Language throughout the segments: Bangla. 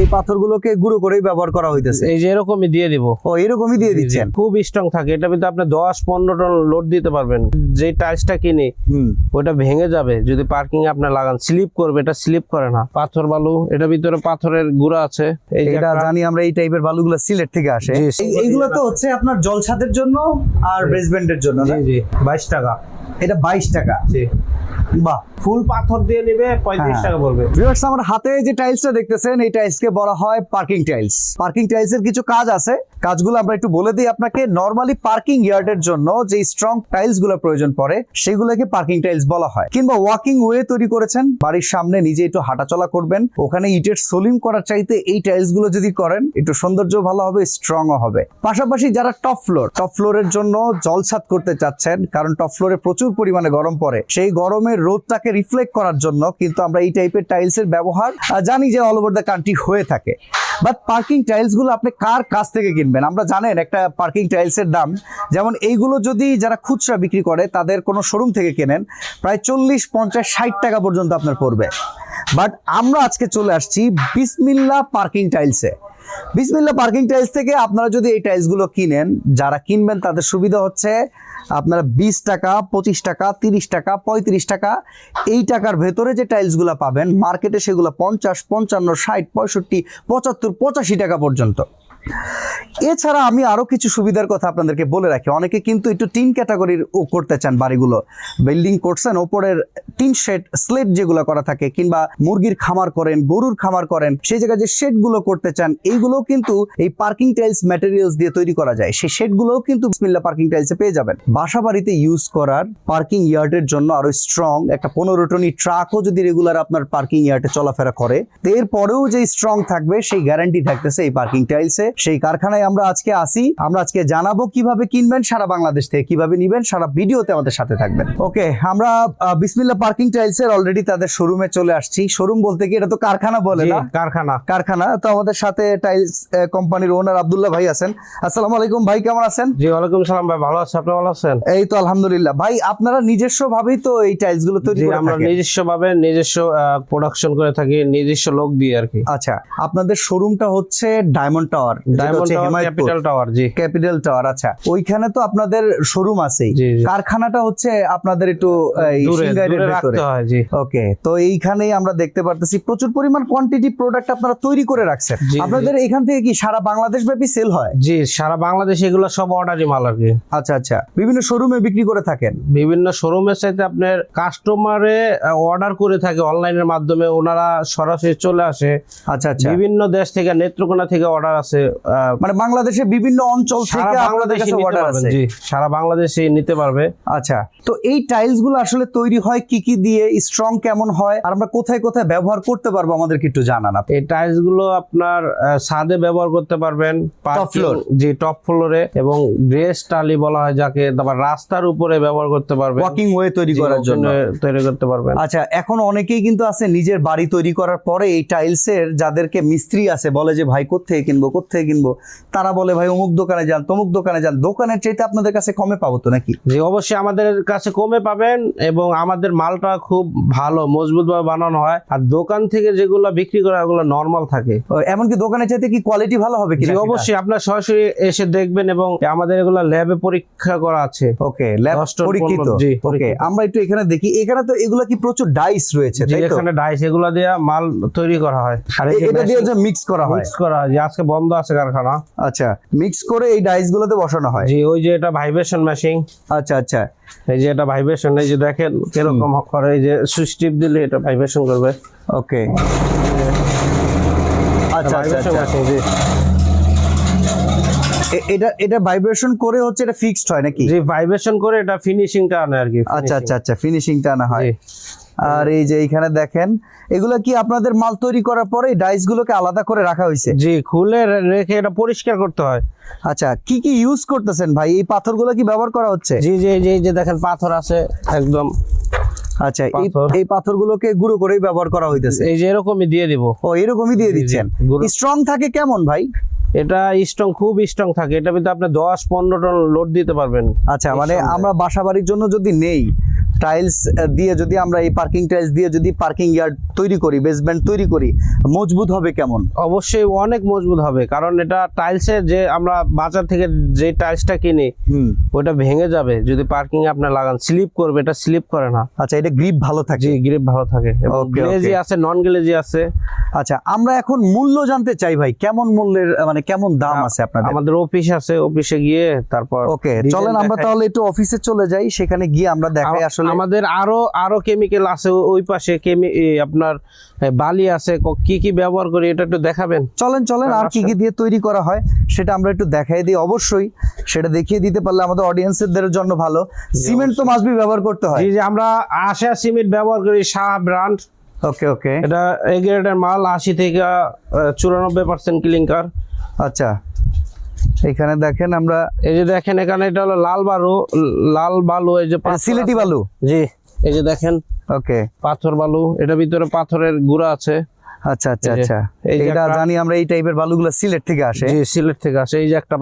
এই পাথরগুলোকে গুঁড়ো করেই ব্যবহার করা হইতেছে। এই যে এরকমই দিয়ে দিব। ও এরকমই দিয়ে দিচ্ছেন? খুব স্ট্রং থাকে। এটা কিন্তু আপনি দশ পনেরো টন লোড দিতে পারবেন। যে টাইলসটা কিনি ওটা ভেঙে যাবে। যদি পার্কিং আপনি লাগান স্লিপ করবে এটা স্লিপ করে না। পাথর বালু এটা ভিতরে পাথরের গুঁড়া আছে। এটা জানি আমরা এই টাইপের বালুগুলো সিলেট থেকে আসে। এইগুলো তো হচ্ছে আপনার জলছাদের জন্য আর বেসমেন্টের জন্য? জি জি। বাইশ টাকা। এটা বাইশ টাকা। জি। বাহ। ফুল পাথর দিয়ে নেবে পঁয়ত্রিশ হ্যাঁ। টাকা পড়বে। ভিউয়ার্স আমার হাতে যে টাইলসটা দেখতেছেন এই টাইলসকে বলা হয় পার্কিং টাইলস পার্কিং টাইলস এর কিছু কাজ আছে। কাজগুলো আমরা একটু বলে দিই আপনাকে। নর্মালি পার্কিং ইয়ার্ডের জন্য যে স্ট্রং টাইলসগুলো প্রয়োজন পড়ে, সেগুলোকে পার্কিং টাইলস বলা হয়। কিংবা ওয়াকিং ওয়ে তৈরি করেছেন, বাড়ির সামনে নিজে একটু হাঁটাচলা করবেন। ওখানে ইটের সোলিং করার চাইতে এই টাইলসগুলো যদি করেন, একটু সৌন্দর্য ভালো হবে স্ট্রং হবে। পাশাপাশি যারা টপ ফ্লোর টপ ফ্লোরের জন্য জলছাদ করতে চাচ্ছেন, কারণ টপ ফ্লোরে প্রচুর পরিমাণে গরম পড়ে, সেই গরমের রোদটাকে রিফ্লেক্ট করার জন্য কিন্তু আমরা এই টাইপের টাইলস এর ব্যবহার জানি যে অল ওভার দ্য কান্ট্রি হয়ে থাকে। বাট পার্কিং টাইলসগুলো আপনি কার কাছ থেকে কিনবেন? আমরা জানেন একটা পার্কিং টাইলস এর দাম, যেমন এইগুলো যদি যারা খুচরা বিক্রি করে, তাদের কোনো শোরুম থেকে কেনেন, প্রায় চল্লিশ, পঞ্চাশ, ষাট টাকা পর্যন্ত আপনার পড়বে। বাট আমরা আজকে চলে আসছি বিসমিল্লা পার্কিং টাইলসে বিসমিল্লা পার্কিং টাইলস থেকে আপনারা যদি এই টাইলসগুলো কিনেন, যারা কিনবেন তাদের সুবিধা হচ্ছে আপনারা বিশ টাকা, পঁচিশ টাকা, তিরিশ টাকা, পঁয়ত্রিশ টাকা, এই টাকার ভেতরে যে টাইলসগুলো পাবেন, মার্কেটে সেগুলো পঞ্চাশ, পঞ্চান্ন, ষাট, পঁয়ষট্টি, পঁচাত্তর, পঁচাশি টাকা পর্যন্ত। এছাড়া আমি আরও কিছু সুবিধার কথা আপনাদেরকে বলে রাখি। অনেকে কিন্তু একটু টিন ক্যাটাগরির ও করতে চান বাড়িগুলো। বিল্ডিং করছেন ওপরের টিন শেড স্লেট যেগুলো করা থাকে, কিংবা মুরগির খামার করেন, গরুর খামার করেন, সেই জায়গায় যে শেডগুলো করতে চান এইগুলো কিন্তু এই পার্কিং টাইলস ম্যাটেরিয়ালস দিয়ে তৈরি করা যায়। সেই শেডগুলোও কিন্তু বিসমিল্লা পার্কিং টাইলসে পেয়ে যাবেন। বাসা বাড়িতে ইউজ করার পার্কিং ইয়ার্ডের জন্য আরও স্ট্রং একটা পনেরো টনি ট্রাকও যদি রেগুলার আপনার পার্কিং ইয়ার্ডে চলাফেরা করে, এরপরেও যে স্ট্রং থাকবে, সেই গ্যারান্টি থাকতেছে এই পার্কিং টাইলসে সেই কারখানায় আমরা আজকে আসি। আমরা আজকে জানাব কীভাবে কিনবেন সারা বাংলাদেশ থেকে কীভাবে নিবেন সারা ভিডিওতে আমাদের সাথে থাকবেন। ওকে আমরা বিসমিল্লা পার্কিং টাইলস এর অলরেডি তাদের শোরুমে চলে আসছি। শোরুম বলতে কি এটা তো কারখানা বলে না? কারখানা। কারখানা। তো আমাদের সাথে টাইলস কোম্পানির ওনার আব্দুল্লাহ ভাই আছেন। আসসালামু আলাইকুম ভাই কেমন আছেন? জি ওয়ালাইকুম সালাম ভাই ভালো আছে আপনি ভালো আছেন? এই তো আলহামদুলিল্লাহ। ভাই আপনারা নিজস্ব ভাবেই তো এই টাইলসগুলো তৈরি জি করে আমরা নিজস্ব ভাবে নিজস্ব প্রোডাকশন করে থাকি নিজস্ব লোক দিয়ে আর কি। আচ্ছা আপনাদের শোরুমটা হচ্ছে diamond tower diamond capital tower জি। ক্যাপিটাল টাওয়ার আচ্ছা। ওইখানে তো আপনাদের শোরুম জি। কারখানাটা হচ্ছে আপনাদের একটু ওকে তো এইখানেই আমরা দেখতে পারতেছি প্রচুর পরিমাণ কোয়ান্টিটি প্রোডাক্ট আপনারা তৈরি করে রাখছেন। আপনাদের এখান থেকে কি সারা বাংলাদেশ ব্যাপী সেল হয়? জি সারা বাংলাদেশে এগুলো সব অর্ডারই মাল আর কি। আচ্ছা আচ্ছা। বিভিন্ন শোরুমে বিক্রি করে থাকেন? বিভিন্ন শোরুমের সাথে আপনার কাস্টমারে অর্ডার করে থাকে অনলাইনের মাধ্যমে ওনারা সরাসরি চলে আসে। আচ্ছা আচ্ছা। বিভিন্ন দেশ থেকে নেত্রকোনা থেকে অর্ডার আছে মানে বাংলাদেশে বিভিন্ন অঞ্চল থেকে আপনাদের বাংলাদেশে কাছে অর্ডার আছে। জি সারা বাংলাদেশে নিতে পারবে। আচ্ছা তো এই টাইলসগুলো আসলে তৈরি হয় কি কি দিয়ে? স্ট্রং কেমন হয়? আর আমরা কোথায় কোথায় ব্যবহার করতে পারব আমাদেরকে একটু জানান আপনি। এই টাইলসগুলো আপনার ছাদে ব্যবহার করতে পারবেন parking- floor? জি টপ ফ্লোরে এবং গ্রেস টালি বলা হয় যাকে তারপর রাস্তার উপরে ব্যবহার করতে পারবেন। ওয়াকিং ওয়ে তৈরি করার জন্য। তৈরি করতে পারবেন। আচ্ছা এখন অনেকেই কিন্তু আছে নিজের বাড়ি তৈরি করার পরে এই টাইলস এর যাদেরকে মিস্ত্রি আছে বলে যে ভাই কোথেকে কিনবো কোথেকে কিনবো। তারা বলে ভাই অমুক দোকানে যান তমুক দোকানে যান। দোকানের চাইতে আপনাদের কাছে কমে পাবো তো নাকি? জি অবশ্যই আমাদের কাছে কমে পাবেন এবং আমাদের মালটা খুব ভালো মজবুত ভাবে বানানো হয়। আর দোকান থেকে যেগুলো বিক্রি করা ওগুলো নর্মাল থাকে। এমনকি দোকানের চাইতে কি কোয়ালিটি ভালো হবে কি অবশ্যই আপনার সরাসরি এসে দেখবেন এবং আমাদের এগুলো ল্যাবে পরীক্ষা করা আছে। ওকে ল্যাব পরীক্ষিত? জি, ওকে আমরা একটু এখানে দেখি। এখানে তো এগুলো কি প্রচুর ডাইস রয়েছে তাই তো? এখানে ডাইস এগুলো দিয়ে মাল তৈরি করা হয়। আর এটা দিয়ে যে মিক্স করা হয়। মিক্স করা হয়। যে আজকে বন্ধ আছে কারখানা। আচ্ছা মিক্স করে এই ডাইস গুলোতে বসানো হয়। জি ওই যে এটা ভাইব্রেশন মেশিন আচ্ছা আচ্ছা। এই যে এটা ভাইব্রেশন এই যে দেখেন কীরকম করে এই যে সুইচ টিপ দিলে এটা ভাইব্রেশন করবে। ওকে। আচ্ছা আচ্ছা আচ্ছা। মেশিন জি। এটা এটা ভাইব্রেশন করে হচ্ছে এটা ফিক্সড হয় নাকি? জি ভাইব্রেশন করে এটা ফিনিশিংটা আনে আর কি আচ্ছা আচ্ছা আচ্ছা ফিনিশিংটা আনা হয়। আর এই যে এইখানে দেখেন এগুলো কি আপনাদের মাল তৈরি করার পরে ডাইস গুলোকে আলাদা করে রাখা হয়েছে? জি খুলে রেখে এটা পরিষ্কার করতে হয়। আচ্ছা কি কি ইউজ করতেছেন ভাই? এই পাথরগুলো কি ব্যবহার করা হচ্ছে? জি জি এই যে দেখেন পাথর আছে একদম। আচ্ছা এই পাথরগুলোকে গুঁড়ো করেই ব্যবহার করা হইতেছে। এই যে এরকমই দিয়ে দিব। ও এরকমই দিয়ে জি, জি, দিচ্ছেন। স্ট্রং থাকে কেমন ভাই? এটা স্ট্রং খুব স্ট্রং থাকে। এটা কিন্তু আপনি দশ পনেরো টন লোড দিতে পারবেন। আচ্ছা মানে আমরা বাসা বাড়ির জন্য যদি নেই টাইলস দিয়ে যদি আমরা এই পার্কিং টাইলস দিয়ে যদি পার্কিং ইয়ার্ড তৈরি করি বেসমেন্ট তৈরি করি মজবুত হবে কেমন? অবশ্যই অনেক মজবুত হবে কারণ এটা টাইলসের যে আমরা বাজার থেকে যে টাইলসটা কিনি ওটা ভেঙে যাবে যদি পার্কিং আপনি লাগান স্লিপ করবে এটা স্লিপ করে না। আচ্ছা এটা গ্রিপ ভালো থাকে? জি গ্রিপ ভালো থাকে এবং. গ্লেজি আছে নন গ্লেজি আছে। আচ্ছা আমরা এখন মূল্য জানতে চাই ভাই কেমন মূল্যের মানে কেমন দাম আছে আপনাদের? আমাদের অফিস আছে অফিসে গিয়ে তারপর ওকে চলেন আমরা তাহলে একটু অফিসে চলে যাই সেখানে গিয়ে আমরা দেখাই আসলে আমাদের আরও আরও কেমিক্যাল আছে ওই পাশে কেমি আপনার বালি আছে ক- কি ব্যবহার করি এটা একটু দেখাবেন? চলেন চলেন আর কি কি দিয়ে তৈরি করা হয় সেটা আমরা একটু দেখাই দিই অবশ্যই সেটা দেখিয়ে দিতে পারলে আমাদের অডিয়েন্সের জন্য ভালো। সিমেন্ট তো মাসবি ব্যবহার করতে হয়। যে আমরা আশা সিমেন্ট ব্যবহার করি শাহ ব্র্যান্ড ওকে ওকে এটা এ গ্রেডের মাল আশি থেকে চুরানব্বই পার্সেন্ট ক্লিংকার আচ্ছা। এখানে দেখেন আমরা এই যে দেখেন এখানে এটা হলো লাল বালু লাল বালু এই যে পাথর সিলেটি বালু? জি এই যে দেখেন। ওকে। পাথর বালু এটা ভিতরে পাথরের গুঁড়া আছে। আচ্ছা আচ্ছা আচ্ছা। এই যে এটা জানি আমরা এই টাইপের বালুগুলো সিলেট থেকে আসে। জি সিলেট থেকে আসে। এই যে একটা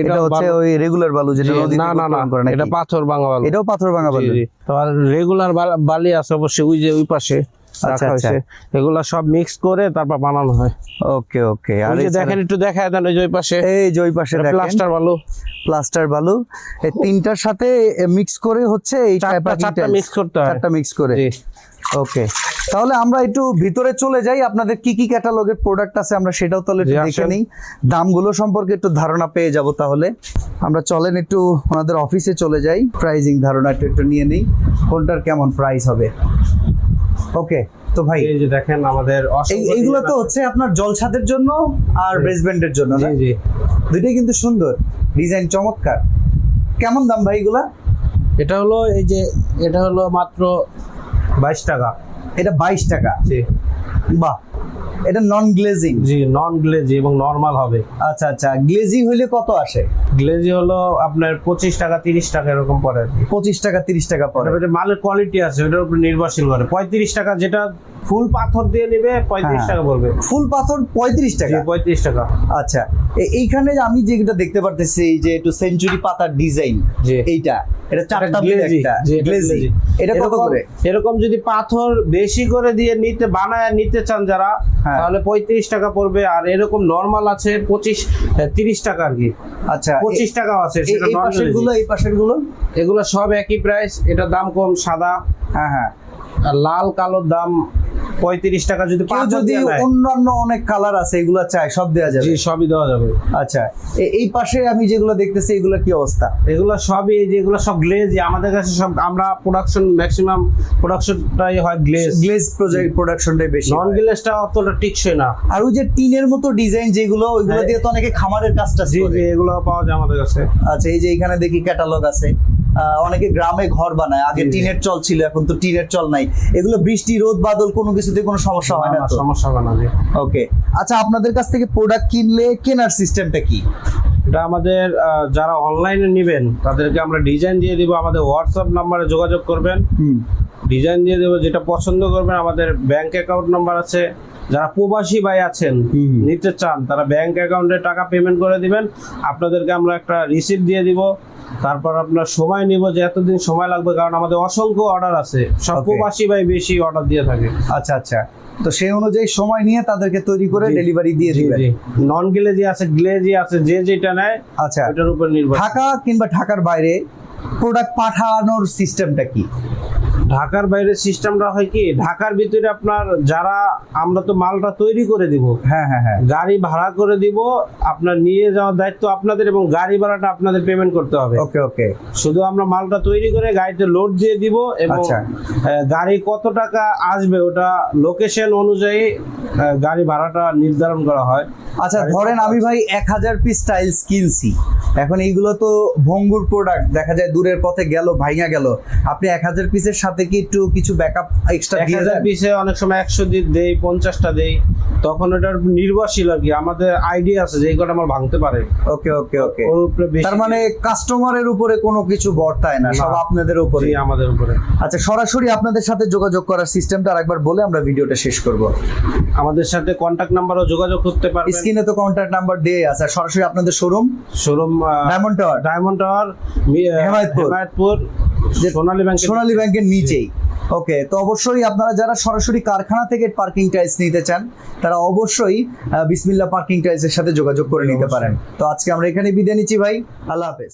এটা হচ্ছে ওই রেগুলার বালু যেটা নদী না না না এটা পাথর ভাঙা বালু। এটাও পাথর ভাঙা বালু? জি। তো আর রেগুলার বালি আছে অবশ্যই ওই যে ওই পাশে। আচ্ছা, আচ্ছা। এগুলা সব মিক্স করে তারপর বানানো হয়। ওকে ওকে। আর দেখেন একটু দেখায় দেন ওই যে পাশে। এই যে ওই পাশে প্লাস্টার বালু। প্লাস্টার বালু। এই তিনটার সাথে মিক্স করে হচ্ছে এই চারটা। মিক্স করতে হয়। চারটা মিক্স করে। ওকে। তাহলে আমরা একটু ভিতরে চলে যাই। আপনাদের কি কি ক্যাটালগের প্রোডাক্ট আছে আমরা সেটাও তাহলে একটু দেখে নিই। দামগুলো সম্পর্কে একটু ধারণা পেয়ে যাব তাহলে। আমরা চলেন একটু ওনাদের অফিসে চলে যাই। প্রাইজিং ধারণা একটু একটু নিয়ে নিই। কোনটার কেমন প্রাইস হবে? ওকে তো ভাই এই যে দেখেন আমাদের এইগুলো তো হচ্ছে আপনার জলছাদের জন্য আর ব্রেসব্যান্ডের জন্য না? জি জি। দুইটাই কিন্তু সুন্দর ডিজাইন চমৎকার। কেমন দাম ভাই এগুলা? এটা হলো এই যে এটা হলো মাত্র বাইশ টাকা। এটা বাইশ টাকা। জি। বাহ এটা নন গ্লেজিং জি নন গ্লেজি এবং নর্মাল হবে। আচ্ছা আচ্ছা গ্লেজি হইলে কত আসে? গ্লেজি হলো আপনার পঁচিশ টাকা তিরিশ টাকা এরকম পড়ে পঁচিশ টাকা তিরিশ টাকা পড়ে। এটা মালের কোয়ালিটি আছে ওটার উপর নির্ভরশীল করে। পঁয়ত্রিশ টাকা যেটা ফুল পাথর দিয়ে নেবে পঁয়ত্রিশ হ্যাঁ। টাকা পড়বে। ফুল পাথর পঁয়ত্রিশ টাকা? পঁয়ত্রিশ টাকা। আচ্ছা। এইখানে আমি যেটা দেখতে পারতেছি যে একটু সেঞ্চুরি পাতার ডিজাইন এইটা। এটা চারটা এটা একটা গ্লেজি এটা কত এরকম- করে? এরকম যদি পাথর বেশি করে দিয়ে নিতে বানায় নিতে চান যারা হ্যাঁ। তাহলে পঁয়ত্রিশ টাকা পড়বে আর এরকম নর্মাল আছে পঁচিশ তিরিশ টাকা আর কি। আচ্ছা পঁচিশ টাকাও আছে সেটা এই পাশেরগুলো এই পাশেরগুলো এগুলো সব একই প্রাইস এটার দাম কম সাদা। হ্যাঁ হ্যাঁ। আর লাল কালোর দাম পঁয়ত্রিশ টাকা যদি কেউ যদি অন্যান্য অনেক কালার আছে এগুলো চাই সব দেওয়া যাবে। সবই দেওয়া যাবে। আচ্ছা এই পাশে আমি যেগুলো দেখতেছি এগুলো কি অবস্থা? এগুলো সবই যেগুলো সব গ্লেজ আমাদের কাছে সব আমরা প্রোডাকশন ম্যাক্সিমাম প্রোডাকশনটাই হয় গ্লেজ গ্লেজ প্রজেক্ট প্রোডাকশনটাই বেশি নন। গ্লেজটা অতটা টিকসই না। আর ওই যে টিনের মতো ডিজাইন যেগুলো ওইগুলো হ্যাঁ। দিয়ে তো অনেকে খামারের কাজটা এগুলো পাওয়া যায় আমাদের কাছে। আচ্ছা এই যে এখানে দেখি ক্যাটালগ আছে। অনেকে গ্রামে ঘর বানায়। আগে। টিনের চল ছিল এখন তো টিনের চল নাই। এগুলো বৃষ্টি রোদ বাদল কোনো কিছুতে কোনো সমস্যা হয় না সমস্যা হবে না ওকে আচ্ছা আপনাদের কাছ থেকে প্রোডাক্ট কিনলে কেনার সিস্টেমটা কি? এটা আমাদের যারা অনলাইনে নেবেন তাদেরকে আমরা ডিজাইন দিয়ে দিব। আমাদের হোয়াটসঅ্যাপ নাম্বারে যোগাযোগ করবেন। ডিজাইন দিয়ে দেবো যেটা পছন্দ করবেন। আমাদের ব্যাংক অ্যাকাউন্ট নাম্বার আছে। যারা প্রবাসী ভাই আছেন। নিতে চান তারা ব্যাংক অ্যাকাউন্টে টাকা পেমেন্ট করে দিবেন। আপনাদেরকে আমরা একটা রিসিপ্ট দিয়ে দিব। তারপর আপনার সময় নিব যে এতদিন সময় লাগবে কারণ আমাদের অসংখ্য অর্ডার আছে। সব প্রবাসী ভাই বেশি অর্ডার দিয়ে থাকে। আচ্ছা আচ্ছা। তো সেই অনুযায়ী সময় নিয়ে তাদেরকে তৈরি করে ডেলিভারি দিয়ে দিবেন। নন গ্লেজি আছে গ্লেজি আছে যে যেটা নেয় আচ্ছা। ওটার উপর নির্ভর ঢাকা কিংবা ঢাকার বাইরে প্রোডাক্ট পাঠানোর সিস্টেমটা কি? ঢাকার বাইরে সিস্টেমটা হয় কি ঢাকার ভিতরে আপনার যারা আমরা তো মালটা তৈরি করে দিব। হ্যাঁ হ্যাঁ হ্যাঁ। গাড়ি ভাড়া করে দিব আপনার নিয়ে যাওয়ার দায়িত্ব আপনাদের এবং গাড়ি ভাড়াটা আপনাদের পেমেন্ট করতে হবে। ওকে ওকে। শুধু আমরা মালটা তৈরি করে গাড়িতে লোড দিয়ে দিব এবং আচ্ছা। গাড়ি কত টাকা আসবে ওটা লোকেশন অনুযায়ী গাড়ি ভাড়াটা নির্ধারণ করা হয়। আচ্ছা ধরেন আমি ভাই এক হাজার পিস টাইলস কিনছি। এখন এইগুলো তো ভঙ্গুর প্রোডাক্ট দেখা যায় দূরের পথে গেল ভাইঙা গেল। আপনি এক হাজার পিসের সাথে কি একটু কিছু ব্যাকআপ এক্সট্রা দিয়ে দেন? পিসে অনেক সময় একশো দেই পঞ্চাশটা দেই। তখন ওটার নির্ভরশীল আর কি। আমাদের আইডিয়া আছে যে এই কটা আমার ভাঙতে পারে। ওকে ওকে ওকে ওর উপরে তার মানে কাস্টমারের উপরে কোনো কিছু বর্তায় না। সব আপনাদের উপরে। আমাদের উপরে। আচ্ছা সরাসরি আপনাদের সাথে যোগাযোগ করার সিস্টেমটা আরেকবার বলে আমরা ভিডিওটা শেষ করব। আমাদের সাথে কন্ট্যাক্ট নাম্বারও যোগাযোগ করতে পারবেন। স্ক্রিনে তো কন্ট্যাক্ট নাম্বার দিয়ে আছে। সরাসরি আপনাদের showroom showroom diamond tower diamond tower Hemayetpur. Hemayetpur Sonali bank Sonali ব্যাংকের নিচেই। ওকে তো অবশ্যই আপনারা যারা সরাসরি কারখানা থেকে পার্কিং টাইলস নিতে চান তারা অবশ্যই বিসমিল্লা পার্কিং টাইলস এর সাথে যোগাযোগ করে নিতে পারেন। তো আজকে আমরা এখানে বিদায় নিচ্ছি ভাই আল্লাহ হাফেজ।